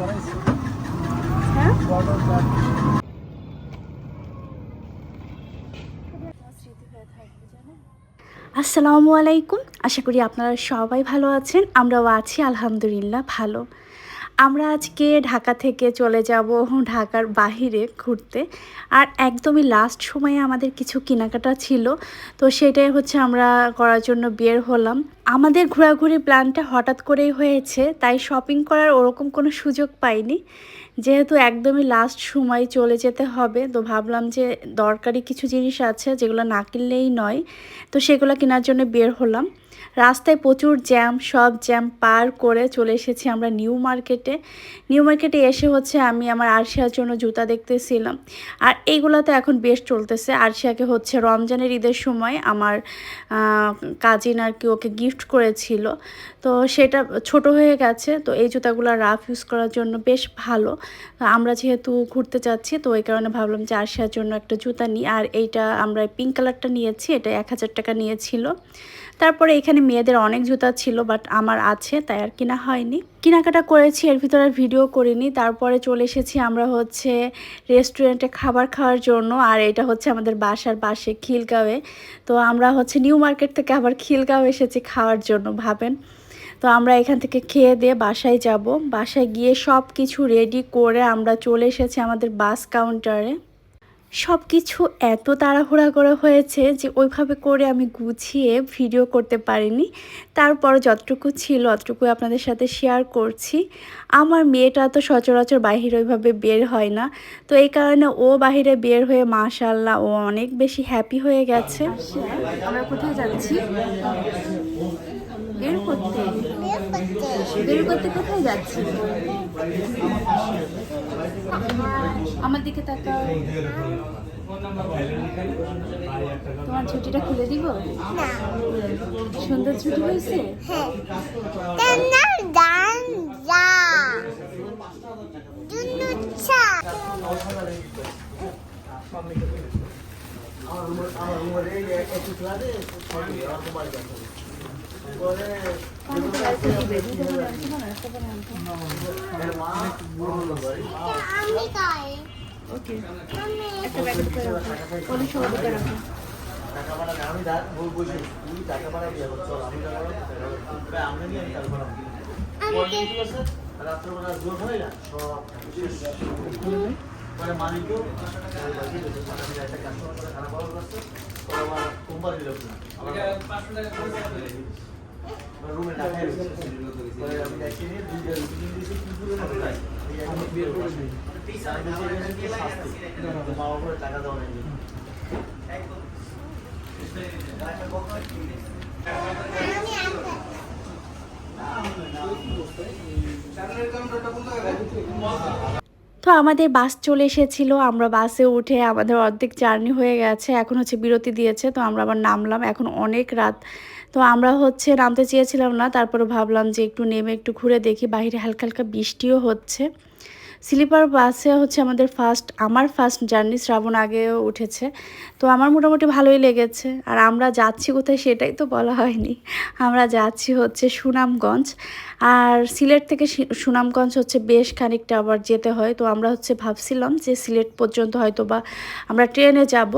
হ্যাঁ? আসসালামু আলাইকুম। আশা করি আপনারা সবাই ভালো আছেন। আমরাও আছি আলহামদুলিল্লাহ ভালো। আমরা আজকে ঢাকা থেকে চলে যাব ঢাকার বাহিরে ঘুরতে। আর একদমই লাস্ট সময়ে আমাদের কিছু কেনাকাটা ছিল, তো সেটাই হচ্ছে আমরা করার জন্য বের হলাম। আমাদের ঘোরাঘুরি প্ল্যানটা হঠাৎ করেই হয়েছে, তাই শপিং করার ওরকম কোনো সুযোগ পাইনি। যেহেতু একদমই লাস্ট সময় চলে যেতে হবে, তো ভাবলাম যে দরকারি কিছু জিনিস আছে যেগুলো না কিনলেই নয়, তো সেগুলো কেনার জন্য বের হলাম। রাস্তায় প্রচুর জ্যাম, সব জ্যাম পার করে চলে এসেছি আমরা নিউ মার্কেটে। নিউ মার্কেটে এসে হচ্ছে আমি আমার আরশিয়ার জন্য জুতা দেখতেছিলাম। আর এইগুলো তো এখন বেশ চলতেছে। আরশিয়াকে হচ্ছে রমজানের ঈদের সময় আমার কাজিন আর কি ওকে গিফট করেছিল। তো সেটা ছোট হয়ে গেছে। তো এই জুতাগুলো রাফ ইউজ করার জন্য বেশ ভালো। আমরা যেহেতু ঘুরতে যাচ্ছি, তো ওই কারণে ভাবলাম যে আরশিয়ার জন্য একটা জুতা নিই। আর এইটা আমরা পিঙ্ক কালারটা নিয়েছি। এটা এক হাজার টাকা নিয়েছিল। তারপরে এখানে মেয়েদের অনেক জুতা ছিল বাট আমার আছে, তাই আর কিনা হয়নি। কেনাকাটা করেছি, এর ভিতরে ভিডিও করিনি। তারপরে চলে এসেছি আমরা হচ্ছে রেস্টুরেন্টে খাবার খাওয়ার জন্য, আর এটা হচ্ছে আমাদের বাসার পাশে খিলগাঁওয়ে। তো আমরা হচ্ছে নিউ মার্কেট থেকে আবার খিলগাঁও এসেছি খাওয়ার জন্য, ভাবেন? তো আমরা এখান থেকে খেয়ে দিয়ে বাসায় যাব। বাসায় গিয়ে সব কিছু রেডি করে আমরা চলে এসেছি আমাদের বাস কাউন্টারে সব কিছু এত তাড়াহুড়া করা হয়েছে যে ওইভাবে করে আমি গুছিয়ে ভিডিও করতে পারিনি। তারপর যতটুকু ছিল অতটুকু আপনাদের সাথে শেয়ার করছি। আমার মেয়েটা তো সচরাচর বাহিরে ওইভাবে বের হয় না। তো এই কারণে ও বাহিরে বের হয়ে মাশাল্লাহ ও অনেক বেশি হ্যাপি হয়ে গেছে। আমরা কোথায় যাচ্ছি? বের করতে বের করতে কোথায় যাচ্ছি? আমার দিকে তাকাও। তোমার ছুটিটা খুলে দিব? সুন্দর ছুটি হয়েছে? হ্যাঁ। তান্নার গান যা। দুনুচ্ছা আমি গাই ওকে আমি একটা ব্যাগের আমি বসে তুই টাকা আমি টাকা নিয়ে আমি টাকা পাড়া রাত্রেবেলা জোর হয় না সব। পরে মালিকও একটা কাস্টমার খারাপ করছে রুমে টাকাই রয়েছে আমি দেখি দুইটা রুটি দিয়েছি কিন্তু আমি বের করে দিই সার্ভিসে এখানে কি শাস্তি মা বাবার টাকা দেওয়া নেই আমি তো আমাদের বাস চলে এসেছিল আমরা বাসে উঠে আমাদের অর্ধেক জার্নি হয়ে গেছে এখন হচ্ছে বিরতি দিয়েছে তো আমরা আবার নামলাম এখন অনেক রাত। তো আমরা হচ্ছে নামতে চেয়েছিলাম না, তারপরে ভাবলাম যে একটু নেমে একটু ঘুরে দেখি, বাইরে হালকা হালকা বৃষ্টিও হচ্ছে। স্লিপার বাসে হচ্ছে আমাদের ফার্স্ট আমার ফার্স্ট জার্নি শ্রাবণ আগেও উঠেছে। তো আমার মোটামুটি ভালোই লেগেছে। আর আমরা যাচ্ছি কোথায় সেটাই তো বলা হয়নি। আমরা যাচ্ছি হচ্ছে সুনামগঞ্জ। আর সিলেট থেকে সুনামগঞ্জ হচ্ছে বেশ খানিকটা আবার যেতে হয়। তো আমরা হচ্ছে ভাবছিলাম যে সিলেট পর্যন্ত হয়তো বা আমরা ট্রেনে যাব।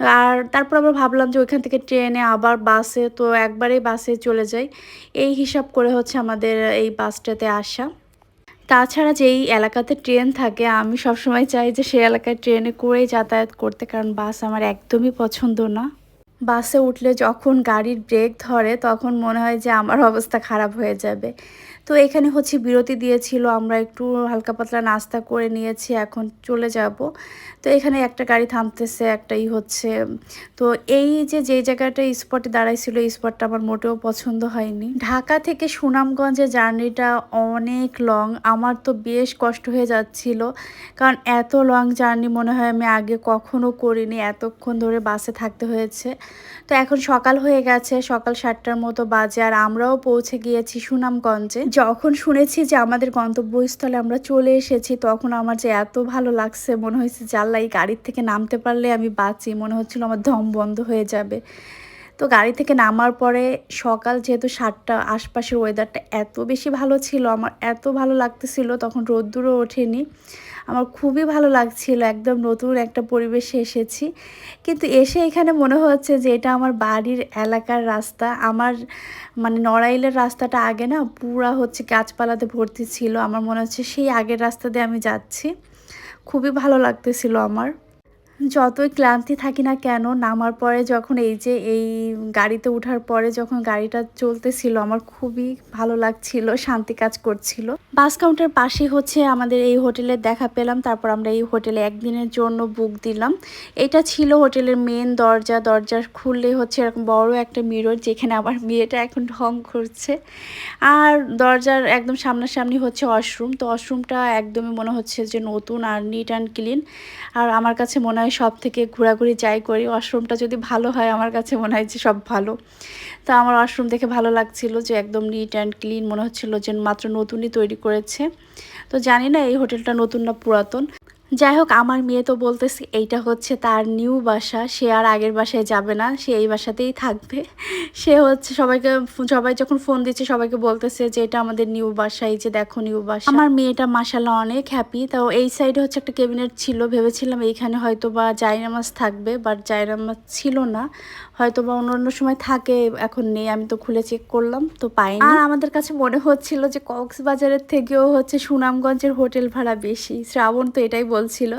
আর তারপর আবার ভাবলাম যে ওইখান থেকে ট্রেনে আবার বাসে, তো একবারেই বাসে চলে যাই। এই হিসাব করে হচ্ছে আমাদের এই বাসটাতে আসা। তাছাড়া যেই এলাকাতে ট্রেন থাকে, আমি সবসময় চাই যে সেই এলাকায় ট্রেনে করেই যাতায়াত করতে, কারণ বাস আমার একদমই পছন্দ না। বাসে উঠলে যখন গাড়ির ব্রেক ধরে, তখন মনে হয় যে আমার অবস্থা খারাপ হয়ে যাবে। তো এখানে হচ্ছে বিরতি দিয়েছিল, আমরা একটু হালকা পাতলা নাস্তা করে নিয়েছি, এখন চলে যাব। তো এখানে একটা গাড়ি থামতেছে, একটাই হচ্ছে, তো এই যে, যেই জায়গাটা স্পটে দাঁড়াইছিল, এই স্পটটা আমার মোটেও পছন্দ হয়নি। ঢাকা থেকে সুনামগঞ্জের জার্নিটা অনেক লং, আমার তো বেশ কষ্ট হয়ে যাচ্ছিল, কারণ এত লং জার্নি মনে হয় আমি আগে কখনো করিনি, এতক্ষণ ধরে বাসে থাকতে হয়েছে। তো এখন সকাল হয়ে গেছে, সকাল সাতটার মতো বাজে, আর আমরাও পৌঁছে গিয়েছি সুনামগঞ্জে। যখন শুনেছি যে আমাদের গন্তব্যস্থলে আমরা চলে এসেছি, তখন আমার যে এত ভালো লাগছে, মনে হয়েছে আল্লাহ এই গাড়ির থেকে নামতে পারলে আমি বাঁচি। মনে হচ্ছিল আমার ধম বন্ধ হয়ে যাবে। তো গাড়ি থেকে নামার পরে সকাল যেহেতু সাতটা আশপাশের ওয়েদারটা এত বেশি ভালো ছিল, আমার এত ভালো লাগতেছিল, তখন রোদ্দুরও ওঠেনি। আমার খুবই ভালো লাগছিল, একদম নতুন একটা পরিবেশে এসেছি। কিন্তু এসে এখানে মনে হচ্ছে যে এটা আমার বাড়ির এলাকার রাস্তা। আমার মানে নড়াইলের রাস্তাটা আগে না পুরা হচ্ছে গাছপালাতে ভর্তি ছিল। আমার মনে হচ্ছে সেই আগের রাস্তা দিয়ে আমি যাচ্ছি। খুবই ভালো লাগতেছিল আমার। যতই ক্লান্তি থাকি না কেন, নামার পরে যখন এই যে এই গাড়িতে ওঠার পরে যখন গাড়িটা চলতেছিল, আমার খুবই ভালো লাগছিল, শান্তি কাজ করছিল। বাস কাউন্টার পাশে হচ্ছে আমাদের এই হোটেলের দেখা পেলাম, তারপর আমরা এই হোটেলে একদিনের জন্য বুক দিলাম। এটা ছিল হোটেলের মেন দরজা দরজা খুললে হচ্ছে এরকম বড় একটা মিরর যেখানে আমার মেয়েটা এখন ঢং করছে। আর দরজার একদম সামনাসামনি হচ্ছে ওয়াশরুম তো ওয়াশরুমটা একদমই মনে হচ্ছে যে নতুন আর নিট অ্যান্ড ক্লিন আর আমার কাছে মনে হয় সব থেকে ঘোরাঘুরি যাই করি। ওয়াশরুমটা যদি ভালো হয়, আমার কাছে মনে হয় যে সব ভালো। তো আমার ওয়াশরুম দেখে ভালো লাগছিল যে একদম নিট অ্যান্ড ক্লিন মনে হচ্ছিল যে মাত্র নতুনই তৈরি করেছে। তো জানি না এই হোটেলটা নতুন না পুরাতন। যাই হোক, আমার মেয়ে তো বলতেছে, এইটা হচ্ছে তার নিউ বাসা, সে আর আগের বাসায় যাবে না, সে এই বাসাতেই থাকবে। সে হচ্ছে সবাইকে, সবাই যখন ফোন দিচ্ছে, সবাইকে বলতেছে যে, এটা আমাদের নিউ বাসা, এই যে দেখো নিউ বাসা। আমার মেয়েটা মাসাল্লাহ অনেক হ্যাপি তো এই সাইডে হচ্ছে একটা ক্যাবিনেট ছিল, ভেবেছিলাম এইখানে হয়তো বা জায়নামাজ থাকবে বাট জায়নামাজ ছিল না। হয়তো বা অন্য অন্য সময় থাকে, এখন নেই, আমি তো খুলে চেক করলাম, তো পাইনি। আর আমাদের কাছে মনে হচ্ছিল যে কক্সবাজারের থেকেও হচ্ছে সুনামগঞ্জের হোটেল ভাড়া বেশি, শ্রাবণ তো এটাই বলছিল।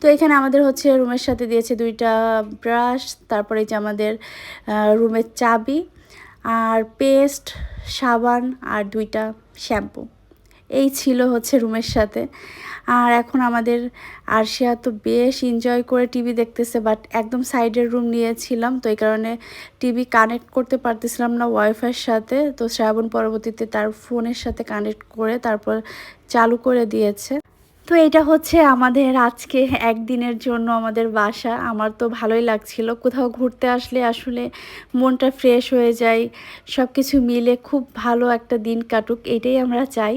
তো এখানে আমাদের হচ্ছে রুমের সাথে দিয়েছে দুইটা ব্রাশ, তারপরে যে আমাদের রুমের চাবি, আর পেস্ট, সাবান, আর দুইটা শ্যাম্পু। এই ছিল হচ্ছে রুমের সাথে। আর এখন আমাদের আরশিয়া তো বেশ এনজয় করে টিভি দেখতেছে বাট একদম সাইডের রুম নিয়েছিলাম, তো এই কারণে টিভি কানেক্ট করতে পারতেছিলাম না ওয়াইফাইয়ের সাথে। তো শ্রাবণ পরবর্তীতে তার ফোনের সাথে কানেক্ট করে তারপর চালু করে দিয়েছে। তো এটা হচ্ছে আমাদের আজকে একদিনের জন্য আমাদের বাসা। আমার তো ভালোই লাগছিল, কোথাও ঘুরতে আসলে আসলে মনটা ফ্রেশ হয়ে যায় সব কিছু মিলে খুব ভালো একটা দিন কাটুক, এটাই আমরা চাই।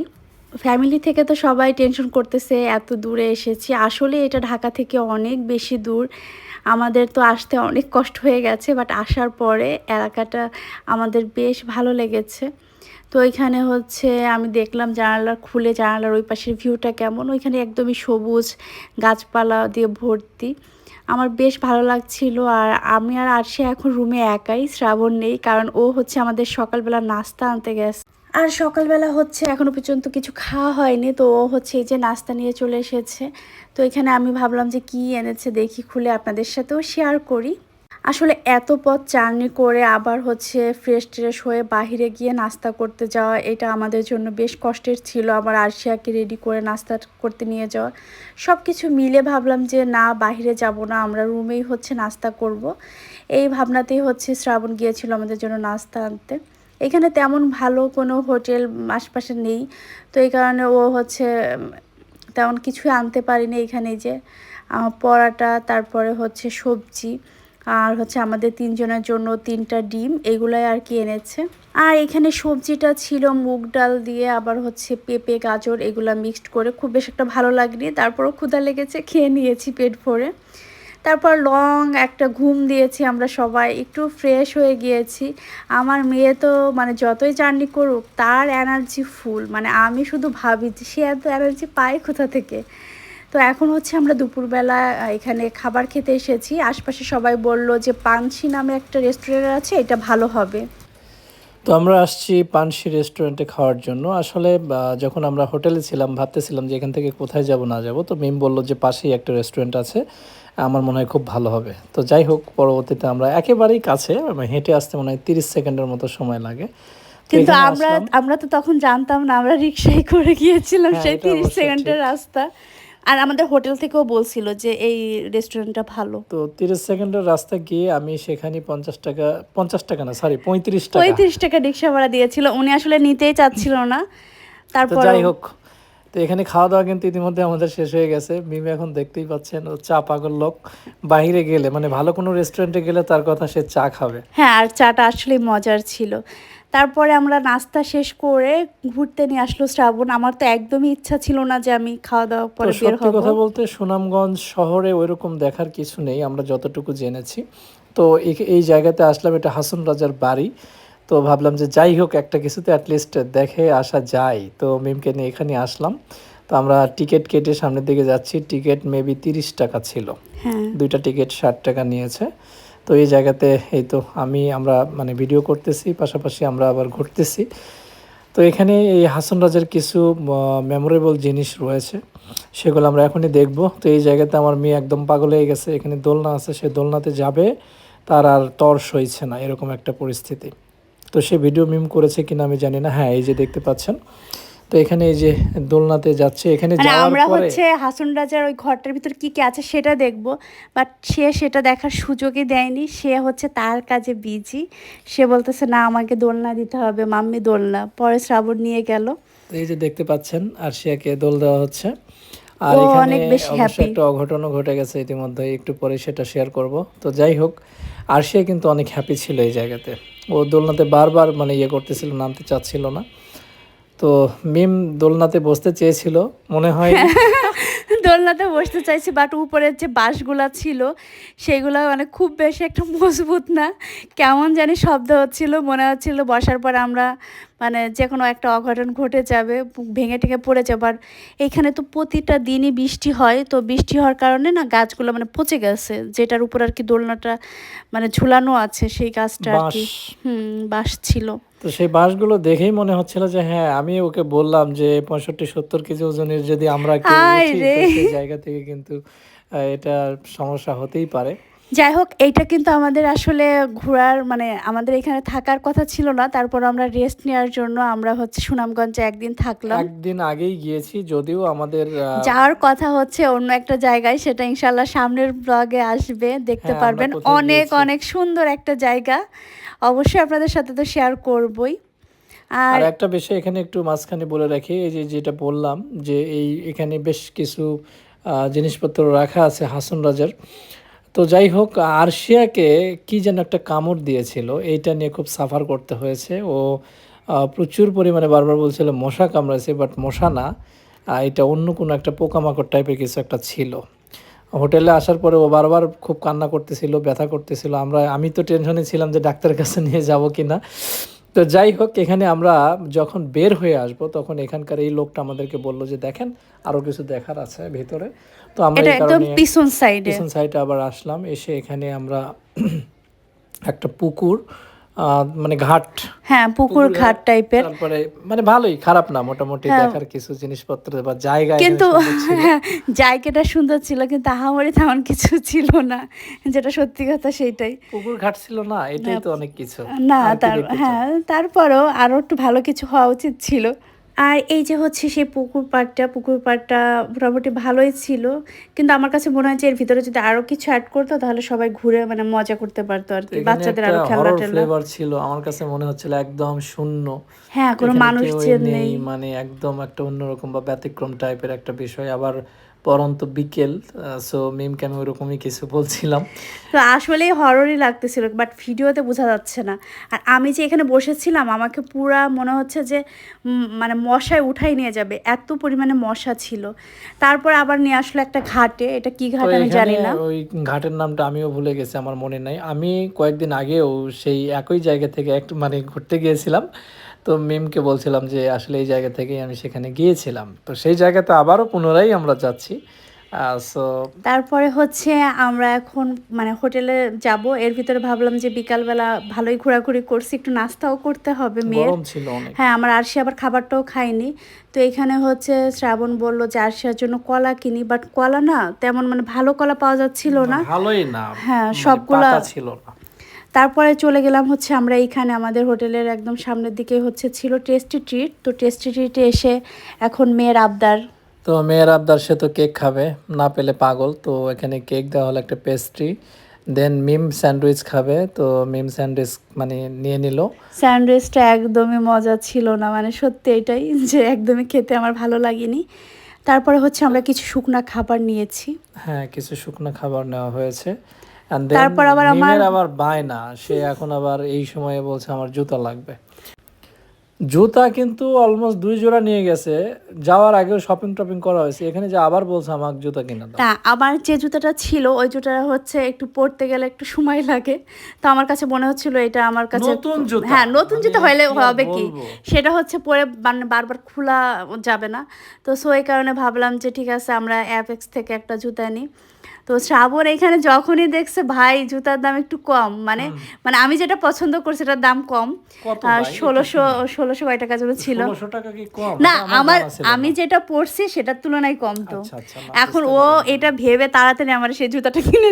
ফ্যামিলি থেকে তো সবাই টেনশন করতেছে, এত দূরে এসেছি। আসলে এটা ঢাকা থেকে অনেক বেশি দূর। আমাদের তো আসতে অনেক কষ্ট হয়ে গেছে বাট আসার পরে এলাকাটা আমাদের বেশ ভালো লেগেছে। তো ওইখানে হচ্ছে আমি দেখলাম জানালা খুলে জানালার ওই পাশের ভিউটা কেমন, ওইখানে একদমই সবুজ গাছপালা দিয়ে ভর্তি। আমার বেশ ভালো লাগছিল আর আমি আর আরশি এখন রুমে একাই, শ্রাবণ নেই, কারণ ও হচ্ছে আমাদের সকালবেলা নাস্তা আনতে গেছে। আর সকালবেলা হচ্ছে এখনও পর্যন্ত কিছু খাওয়া হয়নি, তো ও হচ্ছে এই যে নাস্তা নিয়ে চলে এসেছে। তো এখানে আমি ভাবলাম যে কি এনেছে দেখি, খুলে আপনাদের সাথেও শেয়ার করি। আসলে এত পথ জার্নি করে আবার হচ্ছে ফ্রেশ ট্রেশ হয়ে বাহিরে গিয়ে নাস্তা করতে যাওয়া, এটা আমাদের জন্য বেশ কষ্টের ছিল আবার আরশিয়াকে রেডি করে নাস্তা করতে নিয়ে যাওয়া। সব কিছু মিলে ভাবলাম যে না, বাহিরে যাব না, আমরা রুমেই হচ্ছে নাস্তা করব। এই ভাবনাতেই হচ্ছে শ্রাবণ গিয়েছিল আমাদের জন্য নাস্তা আনতে। এখানে তেমন ভালো কোনো হোটেল আশপাশে নেই। তো এই কারণে ও হচ্ছে তেমন কিছুই আনতে পারিনি এখানে যে পরাটা, তারপরে হচ্ছে সবজি, আর হচ্ছে আমাদের তিনজনের জন্য তিনটা ডিম, এগুলাই আর কি এনেছে। আর এখানে সবজিটা ছিল মুগ ডাল দিয়ে, আবার হচ্ছে পেঁপে, গাজর, এগুলা মিক্সড করে। খুব বেশ একটা ভালো লাগনি, তারপরও ক্ষুধা লেগেছে, খেয়ে নিয়েছি পেট ভরে। তারপর লং একটা ঘুম দিয়েছি আমরা সবাই, একটু ফ্রেশ হয়ে গিয়েছি। আমার মেয়ে তো মানে যতই জার্নি করুক, তার এনার্জি ফুল মানে আমি শুধু ভাবি যে সে এত এনার্জি পায় কোথা থেকে? তো এখন হচ্ছে আমরা দুপুরবেলা এখানে খাবার খেতে এসেছি। আশপাশে সবাই বলল যে পানসি নামে একটা রেস্টুরেন্ট আছে, এটা ভালো হবে। তো আমরা আসছি পানসি রেস্টুরেন্টে খাওয়ার জন্য। আসলে যখন আমরা হোটেলে ছিলাম ভাবতেছিলাম যে এখান থেকে কোথায় যাব না যাব তো মিম বলল যে পাশেই একটা রেস্টুরেন্ট আছে আমার মনে হয় খুব ভালো হবে। তো যাই হোক পরবর্তীতে আমরা একেবারেই কাছে মানে হেঁটে আসতে মনে হয় তিরিশ সেকেন্ডের মতো সময় লাগে। কিন্তু আমরা আমরা তো তখন জানতাম না আমরা রিক্সায় করে গিয়েছিলাম হ্যাঁ, সেই তিরিশ সেকেন্ডের রাস্তা। আর আমাদের হোটেল থেকেও বলছিল যে এই রেস্টুরেন্টটা ভালো। তো তিরিশ সেকেন্ডের রাস্তা গিয়ে আমি সেখানে পঞ্চাশ টাকা পঞ্চাশ টাকা না সরি পঁয়ত্রিশ টাকা। পঁয়ত্রিশ টাকা রিক্সা ভাড়া দিয়েছিল। উনি আসলে নিতেই চাচ্ছিল না। তারপর যাই হোক। তো এখানে খাওয়া দাওয়া কিন্তু ইতিমধ্যে আমাদের শেষ হয়ে গেছে। মিমি এখন দেখতেই পাচ্ছেন ও চা পাগল লোক। বাইরে গেলে মানে ভালো কোনো রেস্টুরেন্টে গেলে তার কথা সে চা খাবে। হ্যাঁ আর চাটা আসলে মজার ছিল। তারপরে আমরা নাস্তা শেষ করে ঘুরতে নিয়ে আসলো শ্রাবণ। আমার তো একদমই ইচ্ছা ছিল না যে আমি খাওয়া দাওয়া পরে বের হব। কথা বলতে সুনামগঞ্জ শহরে ওইরকম দেখার কিছু নেই আমরা যতটুকু জেনেছি। তো এই- এই জায়গাতে আসলাম এটা হাসন রাজার বাড়ি। তো ভাবলাম যে যাই হোক একটা কিছুতে অ্যাটলিস্ট দেখে আসা যায়। তো মিমকে নিয়ে এখানে আসলাম। তো আমরা টিকিট কেটে সামনের দিকে যাচ্ছি। টিকিট মেবি তিরিশ টাকা ছিল। হ্যাঁ। দুইটা টিকিট ষাট টাকা নিয়েছে। তো এই জায়গাতে এই তো আমি আমরা মানে ভিডিও করতেছি পাশাপাশি আমরা আবার ঘুরতেছি। তো এখানে এই হাসন রাজার কিছু মেমোরেবল জিনিস রয়েছে। সেগুলো আমরা এখনই দেখব। তো এই জায়গাতে আমার মেয়ে একদম পাগল হয়ে গেছে। এখানে দোলনা আছে। সে দোলনাতে যাবে। তার আর তর সইছে না। এরকম একটা পরিস্থিতি। তো সে ভিডিও মিম করেছে কিনা আমি জানি না। হ্যাঁ এই যে দেখতে পাচ্ছেন। তো এখানে এই যে দোলনাতে যাচ্ছে। এখানে মানে আমরা হচ্ছে হাসন রাজার ওই ঘরটার ভিতর কি কি আছে সেটা দেখব। বাট সে সেটা দেখার সুযোগই দেয়নি। সে হচ্ছে তার কাজে বিজি সে বলতেছে না আমাকে দোলনা দিতে হবে মাম্মি দোলনা। পরে শ্রাবণ নিয়ে গেল। এই যে দেখতে পাচ্ছেন আরশিয়াকে দোল দেওয়া হচ্ছে। আর এখানে অবশ্য একটা অঘটনও ঘটে গেছে ইতিমধ্যে। একটু পরে সেটা শেয়ার করব। তো যাই হোক আরশিয়া কিন্তু অনেক হ্যাপি ছিল এই জায়গাতে। ও দোলনাতে বারবার মানে ইয়ে করতেছিল, নামতে চাচ্ছিল না। তো মিম দোলনাতে বসতে চেয়েছিল, মনে হয় দোলনাতে বসতে চাইছি বাট উপরের যে বাঁশগুলা ছিল, সেগুলো মানে খুব বেশি একটা মজবুত না। কেমন জানি শব্দ হচ্ছিল, মনে হচ্ছিল বসার পর আমরা মানে যে কোনো একটা অঘটন ঘটে যাবে ভেঙে টেঙে পড়ে যাবে। আর এইখানে তো প্রতিটা দিনই বৃষ্টি হয় তো বৃষ্টি হওয়ার কারণে না গাছগুলো মানে পচে গেছে যেটার উপর আর কি দোলনাটা মানে ঝুলানো আছে সেই গাছটা আর কি। হুম বাঁশ ছিল। তো সেই বাঁশগুলো দেখেই মনে হচ্ছিল যে হ্যাঁ আমি ওকে বললাম যে পঁয়ষট্টি সত্তর কেজি ওজনের যদি আমরা জায়গা থেকে কিন্তু এটা সমস্যা হতেই পারে। যাই হোক এইটা কিন্তু আমাদের আসলে ঘোরার মানে আমাদের এখানে থাকার কথা ছিল না। তারপর আমরা রেস্ট নেওয়ার জন্য আমরা হচ্ছে সুনামগঞ্জে একদিন থাকলাম। একদিন আগেই গিয়েছি যদিও আমাদের যাওয়ার কথা হচ্ছে অন্য একটা জায়গায় সেটা ইনশাল্লাহ সামনের ব্লগে আসবে দেখতে হ্যাঁ, পারবেন। অনেক অনেক সুন্দর একটা জায়গা। অবশ্যই আপনাদের সাথে তো শেয়ার করবই। আর একটা বিষয় এখানে একটু মাঝখানে বলে রাখি এই যে যেটা বললাম যে এই এখানে বেশ কিছু জিনিসপত্র রাখা আছে হাসন রাজার। তো যাই হোক, আরশিয়াকে কি যেন একটা কামড় দিয়েছিল, এইটা নিয়ে খুব সাফার করতে হয়েছে। ও প্রচুর পরিমাণে বারবার বলছিল, মশা কামড়াইছে, বাট মশা না এটা অন্য কোনো একটা পোকামাকড় টাইপের কিছু একটা ছিল। হোটেলে আসার পরে ও বারবার খুব কান্না করতেছিল, ব্যথা করতেছিল। আমরা, আমি তো টেনশনে ছিলাম যে ডাক্তারের কাছে নিয়ে যাব কি না। তো যাই হোক, এখানে আমরা যখন বের হয়ে আসব, তখন এখানকার এই লোকটা আমাদেরকে বলল যে, দেখেন আরও কিছু দেখার আছে ভিতরে। তো আমরা এটা একদম পিছন সাইডে পিছন সাইডে আবার আসলাম। এসে এখানে আমরা একটা পুকুর মানে ঘাট। হ্যাঁ পুকুর ঘাট টাইপের তারপরে মানে ভালোই খারাপ না মোটামুটি হ্যাঁ। দেখার কিছু জিনিসপত্র বা জায়গা কিন্তু হ্যাঁ, জায়গাটা সুন্দর ছিল কিন্তু আহামরি তেমন কিছু ছিল না। যেটা সত্যি কথা সেইটাই। পুকুর ঘাট ছিল না এটাই তো অনেক কিছু। না তার হ্যাঁ তারপরও আরও একটু ভালো কিছু হওয়া উচিত ছিল। আর এই যে হচ্ছে সেই পুকুর পাড়টা পুকুর পাড়টা মোটামুটি ভালোই ছিল। কিন্তু আমার কাছে মনে হয় যে এর ভিতরে যদি আরও কিছু অ্যাড করতো তাহলে সবাই ঘুরে মানে মজা করতে পারতো আর কি। বাচ্চাদের আরও খেলনা horror ছিল। আমার কাছে মনে হচ্ছিল একদম শূন্য। হ্যাঁ কোনো মানুষ নেই মানে একদম একটা অন্যরকম বা ব্যতিক্রম টাইপের একটা বিষয়। আবার পরন্ত বিকেল সো মিমকে আমি ওরকমই কিছু বলছিলাম। তো আসলেই হররই লাগতেছিল বাট ভিডিওতে বোঝা যাচ্ছে না। আর আমি যে এখানে বসেছিলাম আমাকে পুরা মনে হচ্ছে যে মানে মশায় উঠাই নিয়ে যাবে এত পরিমাণে মশা ছিল। তারপর আবার নিয়ে আসলো একটা ঘাটে এটা কি ঘাট আমি জানি না। ওই ঘাটের নামটা আমিও ভুলে গেছি আমার মনে নাই। আমি কয়েকদিন আগেও সেই একই জায়গা থেকে একটু মানে ঘুরতে গিয়েছিলাম। তো মিমকে বলছিলাম যে আসলে এই জায়গা থেকেই আমি সেখানে গিয়েছিলাম। তো সেই জায়গাতে আবারও পুনরায় আমরা যাচ্ছি। তারপরে হচ্ছে আমরা এখন মানে হোটেলে যাব। এর ভিতরে ভাবলাম যে বিকালবেলা ভালোই ঘোরাঘুরি করছি একটু নাস্তাও করতে হবে মেয়ের। হ্যাঁ আমার আরশি আবার খাবারটাও খাইনি। তো এখানে হচ্ছে শ্রাবণ বলল যে আরশিয়ার জন্য কলা কিনি বাট কলা না তেমন মানে ভালো কলা পাওয়া যাচ্ছিল না ভালোই না। হ্যাঁ, মানে সবগুলা- ছিল না। তারপরে চলে গেলাম হচ্ছে আমরা এইখানে আমাদের হোটেলের একদম সামনের দিকে হচ্ছে ছিল টেস্টি ট্রিট তো টেস্টি ট্রিটে এসে এখন মেয়ের আবদার। তো মেয়ের আবদার সে তো কেক খাবে না পেলে পাগল। তো এখানে কেক দেওয়া হলো একটা পেস্ট্রি দেন মিম স্যান্ডউইচ খাবে তো মিম স্যান্ডউইচ মানে নিয়ে নিল। স্যান্ডউইচটা একদমই মজা ছিল না মানে সত্যি এটাই যে একদমই খেতে আমার ভালো লাগেনি। তারপরে হচ্ছে আমরা কিছু শুকনা খাবার নিয়েছি। হ্যাঁ কিছু শুকনো খাবার নেওয়া হয়েছে। তারপর আবার আমার- আবার বায়না সে এখন আবার এই সময়ে বলছে আমার জুতা লাগবে। জুতা কিন্তু অলমোস্ট দুই জোড়া নিয়ে গেছে যাওয়ার আগেও শপিং টপিং করা হয়েছে এখানে যে আবার বলছে আমাকে জুতা কিনা দাও। তা আমার যে জুতাটা ছিল ওই জুতাটা হচ্ছে একটু পরতে গেলে একটু সময় লাগে। তো আমার কাছে মনে হচ্ছিল এটা আমার কাছে নতুন জুতা। হ্যাঁ নতুন জুতা মানে হলে হবে কি? সেটা হচ্ছে পরে মানে বারবার খোলা যাবে না। তো সো এই কারণে ভাবলাম যে ঠিক আছে আমরা অ্যাপেক্স থেকে একটা জুতা নিই তো শ্রাবণ এখানে যখনই দেখছে ভাই জুতার দাম একটু কম। মানে মানে আমি যেটা পছন্দ করছি এটার দাম কম। ষোলোশো ষোলোশো কয় টাকা যেন ছিল। না আমার আমি যেটা পড়ছি সেটার তুলনায় কম তো। আচ্ছা, আচ্ছা, এখন ও এটা ভেবে তাড়াতাড়ি আমার সেই জুতাটা কিনে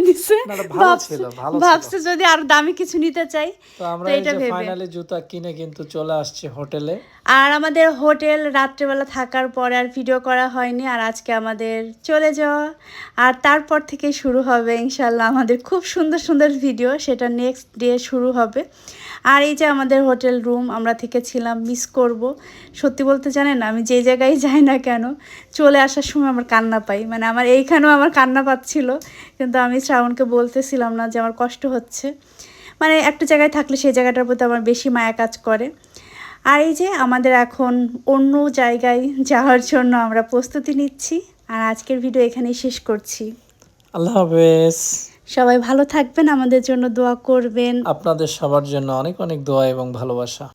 ভালো ভাবছে- যদি আর দামি কিছু নিতে চাই তো এটা ভেবে। ফাইনালি জুতা কিনে কিন্তু চলে আসছি হোটেলে। আর আমাদের হোটেল রাত্রেবেলা থাকার পরে আর ভিডিও করা হয়নি আর আজকে আমাদের চলে যাওয়া। আর তারপর থেকে শুরু হবে ইনশাল্লাহ আমাদের খুব সুন্দর সুন্দর ভিডিও সেটা নেক্সট ডে শুরু হবে। আর এই যে আমাদের হোটেল রুম আমরা থেকেছিলাম মিস করব। সত্যি বলতে জানেন, আমি যে জায়গায় যাই না কেন, চলে আসার সময় আমার কান্না পাই। মানে আমার এইখানেও আমার কান্না পাচ্ছিল, কিন্তু আমি শ্রাবণকে বলতেছিলাম না যে আমার কষ্ট হচ্ছে। মানে একটা জায়গায় থাকলে সেই জায়গাটার প্রতি আমার বেশি মায়া কাজ করে। আর এই যে আমাদের এখন অন্য জায়গায় যাওয়ার জন্য আমরা প্রস্তুতি নিচ্ছি, আর আজকের ভিডিও এখানেই শেষ করছি। আল্লাহ হাফেজ। সবাই ভালো থাকবেন আমাদের জন্য দোয়া করবেন। আপনাদের সবার জন্য অনেক অনেক দোয়া এবং ভালোবাসা।